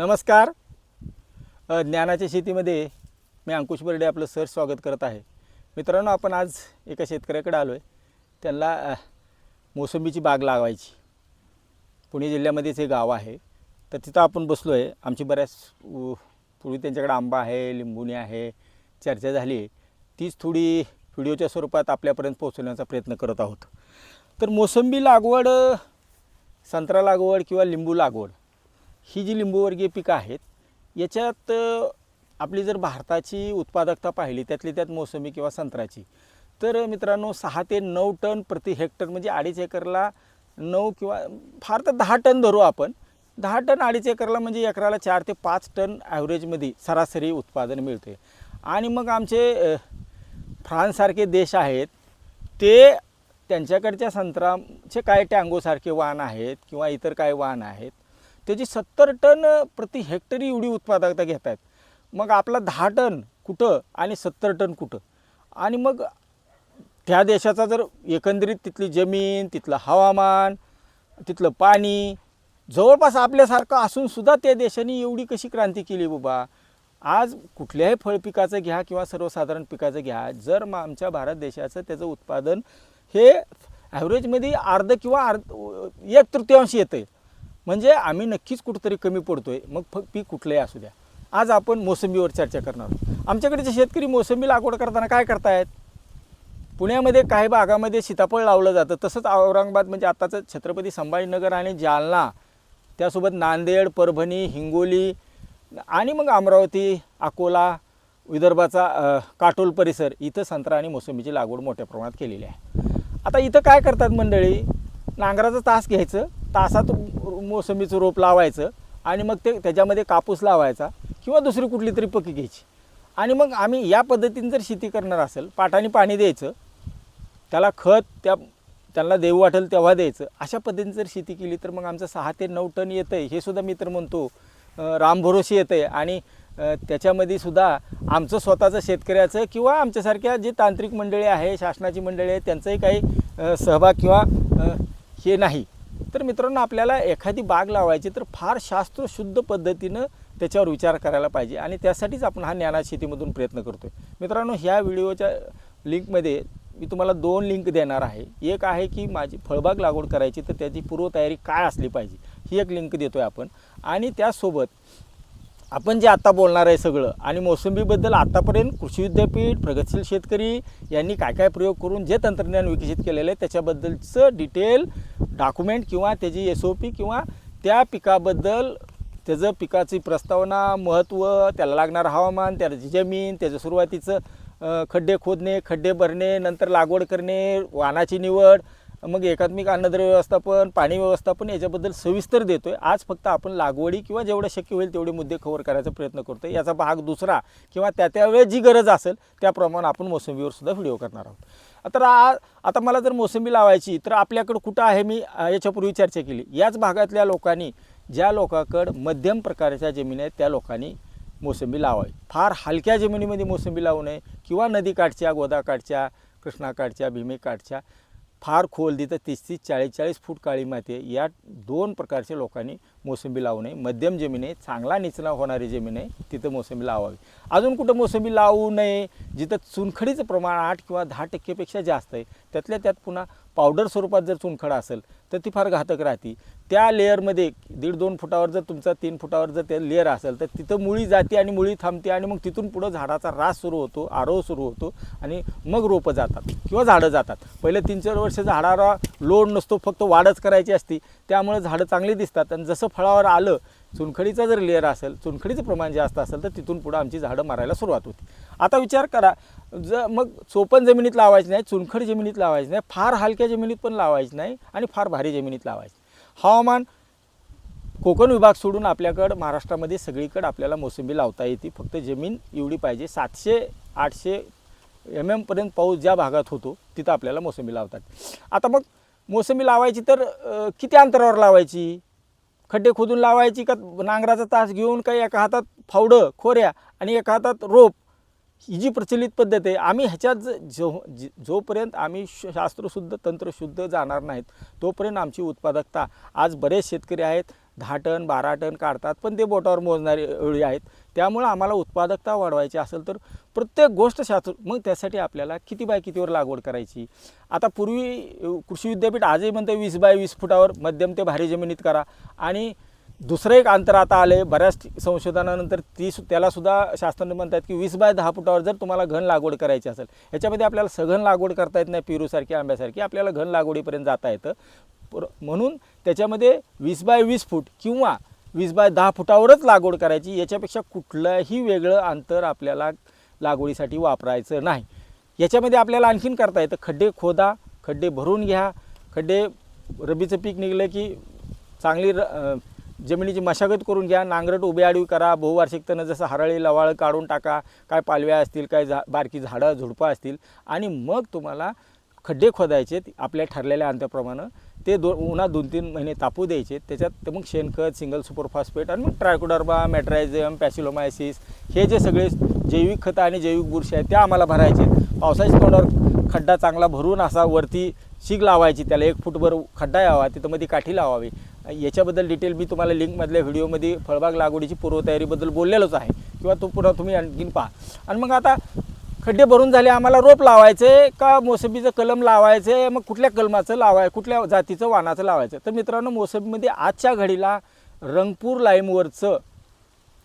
नमस्कार. ज्ञानाच्या शेतीमध्ये मी अंकुश बर्डे आपलं सर स्वागत करत आहे. मित्रांनो आपण आज एका शेतकऱ्याकडे आलो आहे त्यांना मोसंबीची बाग लावायची. पुणे जिल्ह्यामध्येच हे गाव आहे. तर तिथं आपण बसलो आहे आमची बऱ्याच उ- पूर्वी त्यांच्याकडे आंबा आहे लिंबुणी आहे चर्चा झाली तीच थोडी व्हिडिओच्या स्वरूपात आपल्यापर्यंत पोहोचवण्याचा प्रयत्न करत आहोत. तर मोसंबी लागवड संत्रा लागवड किंवा लिंबू लागवड ही जी लिंबूवर्गीय पिकं आहेत याच्यात आपली जर भारताची उत्पादकता पाहिली त्यातली त्यात मोसंबी किंवा संत्र्याची तर मित्रांनो सहा ते नऊ टन प्रति हेक्टर म्हणजे अडीच एकरला नऊ किंवा फार तर दहा टन धरू आपण दहा टन अडीच एकरला म्हणजे एकराला चार ते पाच टन ॲव्हरेजमध्ये सरासरी उत्पादन मिळते. आणि मग आमचे फ्रान्ससारखे देश आहेत ते त्यांच्याकडच्या संत्राचे काय टँगोसारखे वाहन आहेत किंवा इतर काय वाहन आहेत त्याची सत्तर टन प्रति हेक्टरी एवढी उत्पादकता घेत आहेत मग आपला दहा टन कुठं आणि सत्तर टन कुठं? आणि मग त्या देशाचा जर एकंदरीत तिथली जमीन तिथलं हवामान तिथलं पाणी जवळपास आपल्यासारखं असूनसुद्धा त्या देशाने एवढी कशी क्रांती केली बाबा? आज कुठल्याही फळपिकाचं घ्या किंवा सर्वसाधारण पिकाचं घ्या जर मग आमच्या भारत देशाचं त्याचं उत्पादन हे ॲव्हरेजमध्ये अर्ध किंवा अर्ध एक तृतीयांश येतं आहे म्हणजे आम्ही नक्कीच कुठंतरी कमी पडतो आहे मग फ पीक कुठलंही असू द्या. आज आपण मोसंबीवर चर्चा करणार आहोत. जे शेतकरी मोसंबी लागवड करताना काय करतायत? पुण्यामध्ये काही भागामध्ये सीताफळ लावलं जातं. तसंच औरंगाबाद म्हणजे आत्ताचं छत्रपती संभाजीनगर आणि जालना त्यासोबत नांदेड परभणी हिंगोली आणि मग अमरावती अकोला विदर्भाचा काटोल परिसर इथं संत्रा आणि मोसंबीची लागवड मोठ्या प्रमाणात केलेली आहे. आता इथं काय करतात मंडळी? नांगराचा तास घ्यायचं. तासात मोसंबीचं रोप लावायचं आणि मग ते त्याच्यामध्ये कापूस लावायचा किंवा दुसरी कुठली तरी पकी घ्यायची. आणि मग आम्ही या पद्धतीने जर शेती करणार असेल पाटाने पाणी द्यायचं त्याला खत त्या त्यांना देऊ वाटेल तेव्हा द्यायचं. अशा पद्धतीने जर शेती केली तर मग आमचं सहा ते नऊ टन येतं आहे हे सुद्धा मी तर म्हणतो रामभरोशी येतं आहे आणि त्याच्यामध्ये सुद्धा आमचं स्वतःचं शेतकऱ्याचं किंवा आमच्यासारख्या जे तांत्रिक मंडळी आहे शासनाची मंडळी आहे त्यांचंही काही सहभाग किंवा हे नाही. तर मित्रांनो आपल्याला एखादी बाग लावायची तर फार शास्त्रशुद्ध पद्धतीनं त्याच्यावर विचार करायला पाहिजे आणि त्यासाठीच आपण हा ज्ञाना शेतीमधून प्रयत्न करतो आहे मित्रांनो ह्या व्हिडिओच्या लिंकमध्ये मी तुम्हाला दोन लिंक देणार आहे. एक आहे की माझी फळबाग लागवड करायची तर त्याची पूर्वतयारी काय असली पाहिजे ही एक लिंक देतो आहे आपण. आणि त्यासोबत आपण जे आता बोलणार आहे सगळं आणि मोसंबीबद्दल आतापर्यंत कृषी विद्यापीठ प्रगतशील शेतकरी यांनी काय काय प्रयोग करून जे तंत्रज्ञान विकसित केलेलं आहे त्याच्याबद्दलचं डिटेल डॉक्युमेंट किंवा त्याची एस ओ पी किंवा त्या पिकाबद्दल त्याचं पिकाची प्रस्तावना महत्त्व त्याला लागणारं हवामान त्याची जमीन त्याचं सुरुवातीचं खड्डे खोदणे खड्डे भरणे नंतर लागवड करणे वाहनाची निवड मग एकात्मिक अन्नद्रव्य व्यवस्थापन पाणी व्यवस्थापन याच्याबद्दल सविस्तर देतोय. आज फक्त आपण लागवडी किंवा जेवढं शक्य होईल तेवढे मुद्दे कव्हर करायचा प्रयत्न करतोय. याचा भाग दुसरा किंवा त्या त्यावेळेस जी गरज असेल त्याप्रमाणे आपण मोसंबीवर सुद्धा व्हिडिओ करणार आहोत. तर आ आता मला जर मोसंबी लावायची तर आपल्याकडं कुठं आहे मी याच्यापूर्वी चर्चा केली. याच भागातल्या लोकांनी ज्या लोकांकडं मध्यम प्रकारच्या जमीन आहेत त्या लोकांनी मोसंबी लावावी. फार हलक्या जमिनीमध्ये मोसंबी लावू नये किंवा नदीकाठच्या गोदाकाठच्या कृष्णाकाठच्या भीमेकाठच्या. फार खोल तिथं तीस तीस चाळीस चाळीस फूट काळी माती आहे. या दोन प्रकारच्या लोकांनी मोसंबी लावू नये मध्यम जमीन आहे चांगला निचना होणारी जमीन आहे तिथं मोसंबी लावावी. अजून कुठं मोसंबी लावू नये जिथं चुनखडीचं प्रमाण आठ किंवा दहा टक्केपेक्षा जास्त आहे त्यातल्या त्यात पुन्हा पावडर स्वरूपात जर चुनखडा असेल तर ती फार घातक राहते. त्या लेअरमध्ये दीड दोन फुटावर जर तुमचा तीन फुटावर जर ते लेअर असेल तर तिथं मुळी जाते आणि मुळी थांबते आणि मग तिथून पुढं झाडाचा रास सुरू होतो आरोह सुरू होतो आणि मग रोपं जातात किंवा झाडं जातात. पहिले तीन चार वर्ष झाडाला लोड नसतो फक्त वाढच करायची असती. त्यामुळे झाडं चांगली दिसतात आणि जसं फळावर आलं चुनखडीचा जर लेअर असेल चुनखडीचं प्रमाण जास्त असेल तर तिथून पुढं आमची झाडं मारायला सुरुवात होती. आता विचार करा ज मग चोपन जमिनीत लावायची नाही चुनखड जमिनीत लावायचं नाही फार हलक्या जमिनीत पण लावायची नाही आणि फार भारी जमिनीत लावायची हवामान कोकण विभाग सोडून आपल्याकडं महाराष्ट्रामध्ये सगळीकडं आपल्याला मोसंबी लावता येते. फक्त जमीन एवढी पाहिजे सातशे आठशे एम एमपर्यंत पाऊस ज्या भागात होतो तिथं आपल्याला मोसंबी लावतात. आता मग मोसंबी लावायची तर किती अंतरावर लावायची? खड्डे खोदून लावायची का नांगराचा तास घेऊन काही एका हातात फावडं खोऱ्या आणि एका हातात रोप? ही जी प्रचलित पद्धत आहे आम्ही ह्याच्यात ज- जो जोपर्यंत आम्ही श- शास्त्रशुद्ध तंत्रशुद्ध जाणार नाहीत तोपर्यंत आमची उत्पादकता आज बरेच शेतकरी आहेत दहा टन बारा टन काढतात पण ते बोटावर मोजणारे अळी आहेत. त्यामुळं आम्हाला उत्पादकता वाढवायची असेल तर प्रत्येक गोष्ट शास्त्र मग त्यासाठी आपल्याला किती बाय कितीवर लागवड करायची? आता पूर्वी कृषी विद्यापीठ आजही म्हणते वीस बाय वीस फुटावर मध्यम ते भारी जमिनीत करा. आणि दुसरं एक अंतर आता आले बऱ्याच संशोधनानंतर ती सु- त्याला सुद्धा शास्त्रज्ञ म्हणतात की वीस बाय दहा फुटावर जर तुम्हाला घन लागवड करायची असेल याच्यामध्ये आपल्याला सघन लागवड करता येत नाही पेरूसारखी आंब्यासारखी आपल्याला घन लागवडीपर्यंत जाता येतं. पर- म्हणून त्याच्यामध्ये वीस बाय वीस फूट किंवा वीस बाय दहा फुटावरच लागवड करायची याच्यापेक्षा कुठलंही वेगळं अंतर आपल्याला लागवडीसाठी वापरायचं नाही. याच्यामध्ये आपल्याला आणखीन करता येतं खड्डे खोदा खड्डे भरून घ्या खड्डे रबीचं पीक निघलं की चांगली र जमिनीची मशागत करून घ्या नांगरट उभे आडवी करा बहुवार्षिक तणं जसं हरळी लवाळ काढून टाका काय पालव्या असतील काय झा बारकी झाडं झुडपं असतील. आणि मग तुम्हाला खड्डे खोदायचे आपल्या ठरलेल्या अंतराप्रमाणे ते दो उन्हा दोन तीन महिने तापू द्यायचे. त्याच्यात मग शेणखत सिंगल सुपरफॉस्फेट आणि मग ट्रायकोडर्बा मॅट्रायझम पॅसिलोमायसिस हे जे सगळे जैविक खतं आणि जैविक बुरशी आहेत त्या आम्हाला भरायचे. पावसाच्या तोंडावर खड्डा चांगला भरून असा वरती शीग लावायची त्याला एक फूटभर खड्डा यावा तिथं मध्ये काठी लावावी. याच्याबद्दल डिटेल मी तुम्हाला लिंकमधल्या व्हिडिओमध्ये फळबाग लागवडीची पूर्वतयारीबद्दल बोललेलोच आहे. किंवा तो पुन्हा तुम्ही आणखीन पहा. आणि मग आता खड्डे भरून झाले आम्हाला रोप लावायचे का मोसंबीचं कलम लावायचे? मग कुठल्या कलमाचं लावाय कुठल्या जातीचं वाणाचं लावायचं? तर मित्रांनो मोसंबीमध्ये आजच्या घडीला रंगपूर लाईमवरचं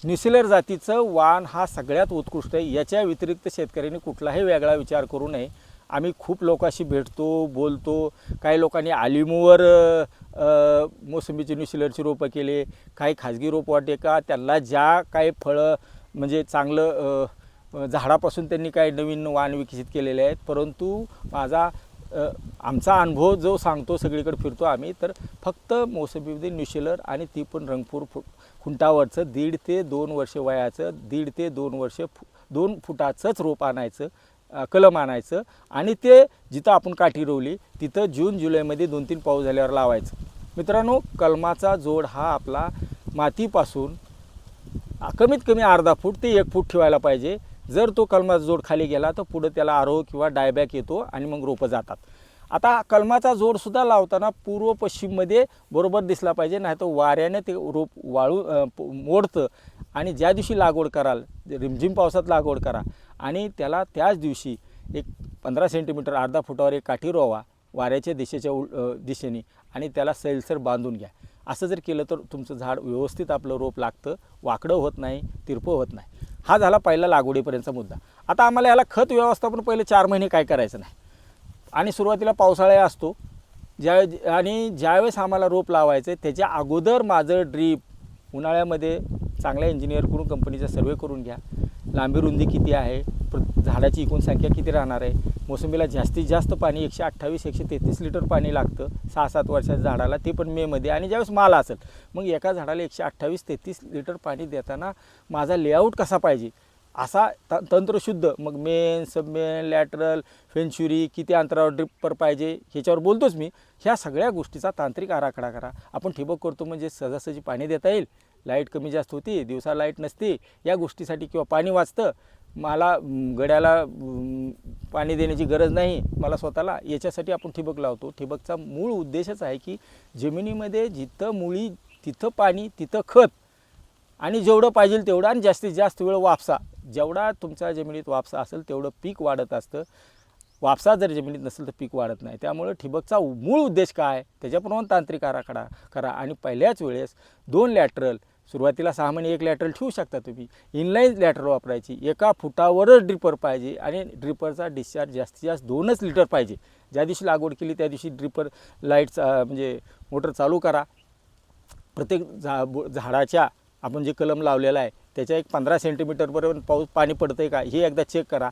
निसलर जातीचं वाण हा सगळ्यात उत्कृष्ट आहे. याच्या व्यतिरिक्त शेतकऱ्यांनी कुठलाही वेगळा विचार करू नये. आम्ही खूप लोकांशी भेटतो बोलतो. काही लोकांनी आलिमूवर मोसंबीची निसिलरची रोपं केले. काही खाजगी रोपवाटे का? त्यांना ज्या काही फळं म्हणजे चांगलं झाडापासून त्यांनी काही नवीन वाण विकसित केलेले आहेत. परंतु माझा आमचा अनुभव जो सांगतो सगळीकडे फिरतो आम्ही तर फक्त मोसंबीमध्ये न्यूशेलर आणि ती पण रंगपूर फु खुंटावरचं दीड ते दोन वर्ष वयाचं दीड ते दोन वर्ष फु दोन फुटाचंच रोप आणायचं. कलम आणायचं आणि ते जिथं आपण काठी रोवली तिथं जून जुलैमध्ये दोन तीन पाऊस झाल्यावर लावायचं. मित्रांनो कलमाचा जोड हा आपला मातीपासून कमीत कमी अर्धा फूट ते एक फूट ठेवायला पाहिजे. जर तो कलमाचा जोड खाली गेला तर पुढं त्याला आरोह किंवा डायबॅक येतो आणि मग रोपं जातात. आता कलमाचा जोडसुद्धा लावताना पूर्व पश्चिममध्ये बरोबर दिसला पाहिजे नाही तर वाऱ्याने ते रोप वाळू मोडतं. आणि ज्या दिवशी लागवड कराल रिमझिम पावसात लागवड करा. आणि त्याला त्याच दिवशी एक पंधरा सेंटीमीटर अर्धा फुटावर एक काठी रोवा वाऱ्याच्या दिशेच्या उल दिशेने आणि त्याला सैलसर बांधून घ्या. असं जर केलं तर तुमचं झाड व्यवस्थित आपलं रोप लागतं वाकडं होत नाही तिरपं होत नाही. हा झाला पहिला लागवडीपर्यंतचा मुद्दा. आता आम्हाला याला खत व्यवस्थापन पहिले चार महिने काय करायचं नाही. आणि सुरुवातीला पावसाळा असतो. ज्या आणि ज्यावेळेस आम्हाला रोप लावायचं आहे त्याच्या अगोदर माझं ड्रीप उन्हाळ्यामध्ये चांगल्या इंजिनिअरकडून कंपनीचा सर्वे करून घ्या. लांबी रुंदी किती आहे? प्र- झाडाची एकूण संख्या किती राहणार आहे? मोसंबीला जास्तीत जास्त पाणी एकशे अठ्ठावीस एकशे तेहतीस लिटर पाणी लागतं. सहा सात वर्षाच्या झाडाला ते पण मेमध्ये आणि ज्यावेळेस माल असेल मग एका झाडाला एकशे अठ्ठावीस तेहतीस लिटर पाणी देताना माझा लेआउट कसा पाहिजे? असा त तंत्रशुद्ध मग मेन सबमेन लॅटरल फेन्च्युरी किती अंतरावर ड्रिपर पाहिजे? ह्याच्यावर बोलतोच मी. ह्या सगळ्या गोष्टीचा तांत्रिक आराखडा करा. आपण ठिबक करतो म्हणजे सहजासहजी पाणी देता येईल. लाइट कमी जास्त होती दिवसा लाइट नसते या गोष्टीसाठी किंवा पाणी वाचतं मला गड्याला पाणी देण्याची गरज नाही मला स्वतःला याच्यासाठी आपण ठिबक लावतो. ठिबकचा मूळ उद्देशच आहे की जमिनीमध्ये जिथं मुळी तिथं पाणी तिथं खत आणि जेवढं पाहिजे तेवढं आणि जास्तीत जास्त वेळ वापसा. जेवढा तुमच्या जमिनीत वापसा असेल तेवढं पीक वाढत असतं. वापसा जर जमिनीत नसेल तर पीक वाढत नाही. त्यामुळं ठिबकचा मूळ उद्देश काय? त्याच्याप्रमाणे तांत्रिक आराखडा करा. आणि पहिल्याच वेळेस दोन लॅटरल सुरुवातीला सहा महिने एक लॅटरल ठेवू शकता तुम्ही. इनलाईन लॅटरल वापरायची. एका फुटावरच ड्रिपर पाहिजे आणि ड्रिपरचा डिस्चार्ज जास्तीत जास्त दोनच लिटर पाहिजे. ज्या दिवशी लागवड केली त्या दिवशी ड्रिपर लाईटचा म्हणजे मोटर चालू करा. प्रत्येक झा बु- झाडाच्या आपण जे कलम लावलेला आहे त्याच्या एक पंधरा सेंटीमीटरपर्यंत पाऊस पाणी पडतं आहे का हे एकदा चेक करा.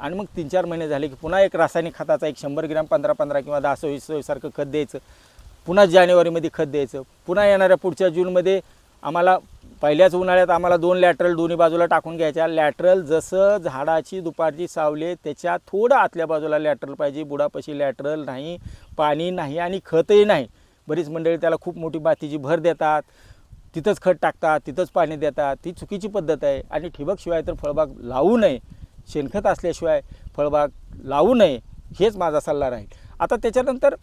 आणि मग तीन चार महिने झाले की पुन्हा एक रासायनिक खताचा एक शंभर ग्रॅम पंधरा पंधरा किंवा दहा सव्वीस सारखं खत द्यायचं. पुन्हा जानेवारीमध्ये खत द्यायचं. पुन्हा येणाऱ्या पुढच्या जूनमध्ये आम्हाला पहिल्याच उन्हाळ्यात आम्हाला दोन लॅटरल दोन्ही बाजूला टाकून घ्यायच्या. लॅटरल जसं झाडाची दुपारची सावली त्याच्या थोडं आतल्या बाजूला लॅटरल पाहिजे. बुडापाशी लॅटरल नाही पाणी नाही आणि खतही नाही. बरीच मंडळी त्याला खूप मोठी बातीची भर देतात. तिथंच खत टाकतात तिथंच पाणी देतात. ती चुकीची पद्धत आहे. आणि ठिबकशिवाय तर फळबाग लावू नये. शेणखत असल्याशिवाय फळबाग लावू नये. हेच माझा सल्ला राहील. आता त्याच्यानंतर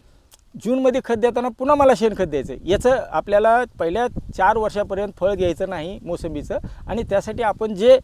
जूनमध्ये खत देताना पुन्हा मला शेणखत द्यायचं आहे. याचं आपल्याला पहिल्या चार वर्षापर्यंत फळ घ्यायचं नाही मोसंबीचं. आणि त्यासाठी आपण जे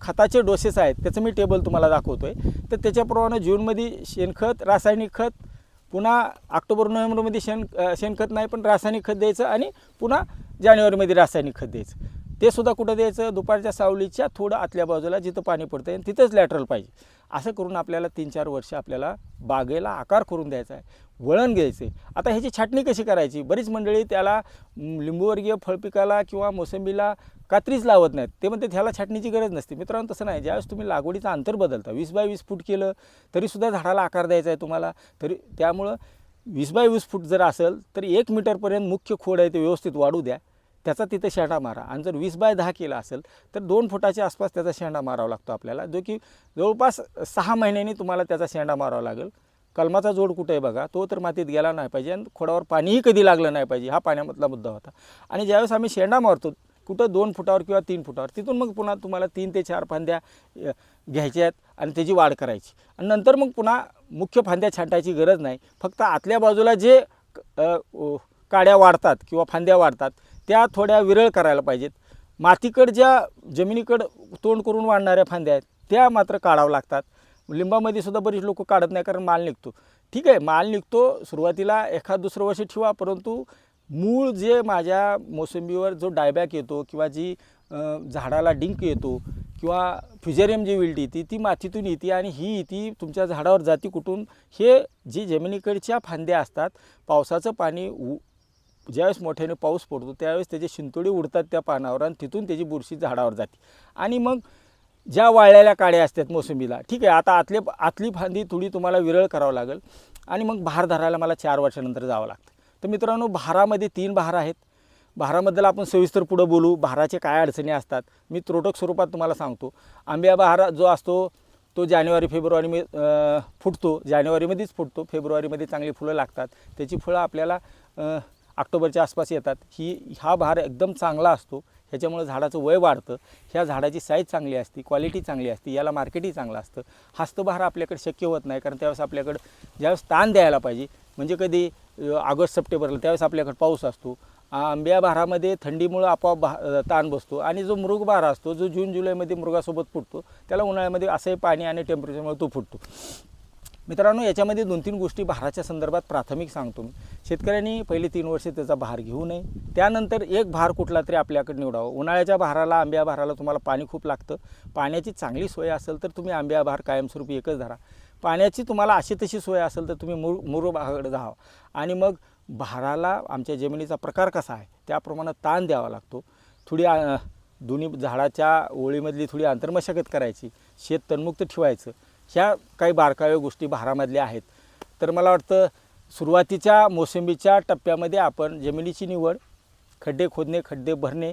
खताचे डोसेस आहेत त्याचं मी टेबल तुम्हाला दाखवतो आहे तर त्याच्याप्रमाणे जूनमध्ये शेणखत रासायनिक खत पुन्हा ऑक्टोबर नोव्हेंबरमध्ये शेण शेणखत नाही पण रासायनिक खत द्यायचं आणि पुन्हा जानेवारीमध्ये रासायनिक खत द्यायचं. ते सुद्धा कुठं द्यायचं? दुपारच्या सावलीच्या थोडं आतल्या बाजूला जिथं पाणी पडतं आहे तिथंच लॅटरल पाहिजे. असं करून आपल्याला तीन चार वर्ष आपल्याला बागेला आकार करून द्यायचा आहे. वळण घ्यायचं आहे आता ह्याची छाटणी कशी करायची? बरीच मंडळी त्याला लिंबूवर्गीय फळपिकाला किंवा मोसंबीला कात्रीच लावत नाहीत. ते म्हणते ह्याला छाटणीची गरज नसते. मित्रांनो तसं नाही. ज्यावेळेस तुम्ही लागवडीचं अंतर बदलता वीस बाय वीस फूट केलं तरीसुद्धा झाडाला आकार द्यायचा आहे तुम्हाला. तरी त्यामुळं वीस बाय वीस फूट जर असेल तर एक मीटरपर्यंत मुख्य खोड आहे ते व्यवस्थित वाढू द्या. त्याचा तिथं शेंडा मारा. आणि जर वीस बाय दहा केला असेल तर दोन फुटाच्या आसपास त्याचा शेंडा मारावा लागतो आपल्याला. जो की जवळपास सहा महिन्यांनी तुम्हाला त्याचा शेंडा मारावा लागेल. कलमाचा जोड कुठे आहे बघा? तो तर मातीत गेला नाही पाहिजे आणि खोडावर पाणीही कधी लागलं नाही पाहिजे. हा पाण्यामधला मुद्दा होता. आणि ज्यावेळेस आम्ही शेंडा मारतो कुठं दोन फुटावर किंवा तीन फुटावर तिथून मग पुन्हा तुम्हाला तीन ते चार फांद्या घ्यायच्या आहेत आणि त्याची वाढ करायची. आणि नंतर मग पुन्हा मुख्य फांद्या छाटायची गरज नाही. फक्त आतल्या बाजूला जे काड्या वाढतात किंवा फांद्या वाढतात त्या थोड्या विरळ करायला पाहिजेत. मातीकड ज्या जमिनीकड तोंड करून वाढणाऱ्या फांद्या आहेत त्या मात्र काढावं लागतात. लिंबामध्ये सुद्धा बरीच लोक काढत नाही कारण माल निघतो. ठीक आहे माल निघतो सुरुवातीला एखाद दुसरं वर्ष ठेवा परंतु मूळ जे माझ्या मोसंबीवर जो डायबॅक येतो किंवा जी झाडाला डिंक येतो किंवा फ्युजेरियम जी विल्ड येते ती मातीतून येते आणि ही येते तुमच्या झाडावर जाती कुठून हे जी जमिनीकडच्या फांद्या असतात पावसाचं पाणी उ ज्यावेळेस मोठ्याने पाऊस पडतो त्यावेळेस त्याचे शिंतोडी उडतात त्या पानावर आणि तिथून त्याची बुरशी झाडावर जाते. आणि मग ज्या वाळलेल्या काड्या असतात मोसंबीला ठीक आहे आता आतले आतली फांदी थोडी तुम्हाला विरळ करावं लागेल आणि मग भार धरायला मला चार वर्षानंतर जावं लागतं. तर मित्रांनो भारामध्ये तीन भार आहेत. भाराबद्दल आपण सविस्तर पुढं बोलू. भाराचे काय अडचणी असतात? मी त्रोटक स्वरूपात तुम्हाला सांगतो. आंब्या बहार जो असतो तो जानेवारी फेब्रुवारी फुटतो. जानेवारीमध्येच फुटतो. फेब्रुवारीमध्ये चांगली फुलं लागतात. त्याची फळं आपल्याला ऑक्टोबरच्या आसपास येतात. ही हा भार एकदम चांगला असतो. ह्याच्यामुळे झाडाचं वय वाढतं. ह्या झाडाची साईज चांगली असते क्वालिटी चांगली असते याला मार्केटही चांगलं असतं. हस्तभार आपल्याकडे शक्य होत नाही कारण त्यावेळेस आपल्याकडं ज्यावेळेस ताण द्यायला पाहिजे म्हणजे कधी ऑगस्ट सप्टेंबरला त्यावेळेस आपल्याकडे पाऊस असतो. आंब्या भारामध्ये थंडीमुळं आपोआप भा ताण बसतो. आणि जो मृग भार असतो जो जून जुलैमध्ये मृगासोबत फुटतो त्याला उन्हाळ्यामध्ये असंही पाणी आणि टेम्परेचरमुळे तो फुटतो. मित्रांनो याच्यामध्ये दोन तीन गोष्टी भाराच्या संदर्भात प्राथमिक सांगतो मी. शेतकऱ्यांनी पहिले तीन वर्ष त्याचा भार घेऊ नये. त्यानंतर एक भार कुठला तरी आपल्याकडे निवडावा. उन्हाळ्याच्या भाराला आंब्या भाराला तुम्हाला पाणी खूप लागतं. पाण्याची चांगली सोय असेल तर तुम्ही आंब्या भार कायमस्वरूपी एकच धरा. पाण्याची तुम्हाला अशी तशी सोय असेल तर तुम्ही मूळ मूळ भागाकडे जावा. आणि मग भाराला आमच्या जमिनीचा प्रकार कसा आहे त्याप्रमाणे ताण द्यावा लागतो. थोडी दोन्ही झाडाच्या ओळीमधली थोडी अंतर्मशागत करायची. शेत तणमुक्त ठेवायचं. ह्या काही बारकाव्या गोष्टी भारामधल्या आहेत. तर मला वाटतं सुरुवातीच्या मोसंबीच्या टप्प्यामध्ये आपण जमिनीची निवड खड्डे खोदणे खड्डे भरणे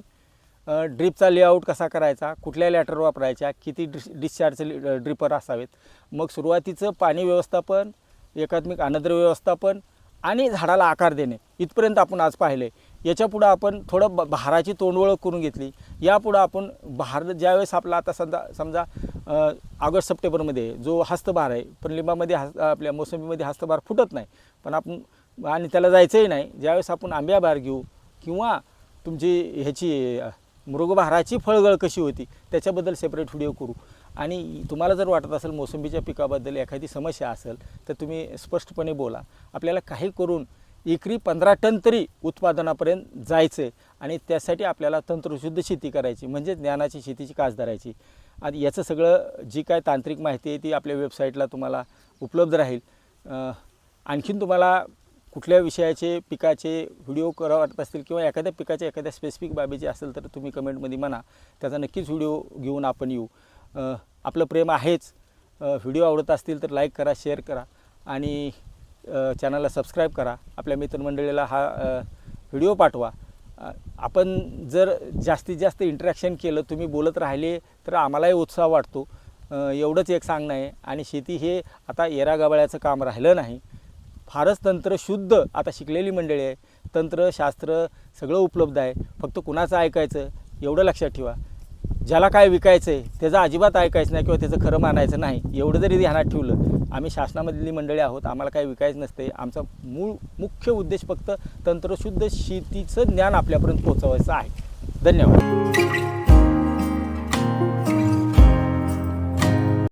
ड्रीपचा लेआउट कसा करायचा कुठल्या लॅटर वापरायच्या किती डिश डिस्चार्जचे ड्रिपर असावेत. मग सुरुवातीचं पाणी व्यवस्थापन एकात्मिक अनद्र व्यवस्थापन आणि झाडाला आकार देणे. इथपर्यंत आपण आज पाहिले. याच्यापुढं आपण थोडं ब बहाराची तोंडवळ करून घेतली. यापुढं आपण भार ज्यावेळेस आपला आता समजा समजा ऑगस्ट सप्टेंबरमध्ये जो हस्तभार आहे पण लिंबामध्ये हस्त आपल्या मोसंबीमध्ये हस्तभार फुटत नाही पण आपण आणि त्याला जायचंही नाही ज्यावेळेस आपण आंब्या बहार घेऊ किंवा तुमची ह्याची मृगभाराची फळगळ कशी होती त्याच्याबद्दल सेपरेट व्हिडिओ करू. आणि तुम्हाला जर वाटत असेल मोसंबीच्या पिकाबद्दल एखादी समस्या असेल तर तुम्ही स्पष्टपणे बोला. आपल्याला काही करून एकरी पंधरा टन तरी उत्पादनापर्यंत जायचं आहे आणि त्यासाठी आपल्याला तंत्रशुद्ध शेती करायची म्हणजे ज्ञानाची शेतीची कास धरायची. आणि याचं सगळं जी काय तांत्रिक माहिती आहे ती आपल्या वेबसाईटला तुम्हाला उपलब्ध राहील. आणखीन तुम्हाला कुठल्या विषयाचे पिकाचे व्हिडिओ करा वाटत असतील किंवा एखाद्या पिकाच्या एखाद्या स्पेसिफिक बाबीचे असेल तर तुम्ही कमेंटमध्ये म्हणा. त्याचा नक्कीच व्हिडिओ घेऊन आपण येऊ. आपलं प्रेम आहेच. व्हिडिओ आवडत असतील तर लाईक करा शेअर करा. आणि चॅनलला सबस्क्राईब करा. आपल्या मित्रमंडळीला हा व्हिडिओ पाठवा. आपण जर जास्तीत जास्त इंटरॅक्शन केलं तुम्ही बोलत राहिले तर आम्हालाही उत्साह वाटतो. एवढंच एक सांगणं आहे. आणि शेती हे आता येरा गबाळ्याचं काम राहिलं नाही. फारच तंत्र शुद्ध आता शिकलेली मंडळी आहे. तंत्र शास्त्र सगळं उपलब्ध आहे. फक्त कुणाचं ऐकायचं एवढं लक्षात ठेवा. ज्याला काय विकायचं आहे त्याचं अजिबात ऐकायचं नाही किंवा त्याचं खरं मानायचं नाही. एवढं जरी ध्यानात ठेवलं आम्ही शासनामधली मंडळी आहोत आम्हाला काही विकायचं नसते. आमचा मूळ मुख्य उद्देश फक्त तंत्रशुद्ध शेतीचं ज्ञान आपल्यापर्यंत पोहोचवायचं आहे. धन्यवाद.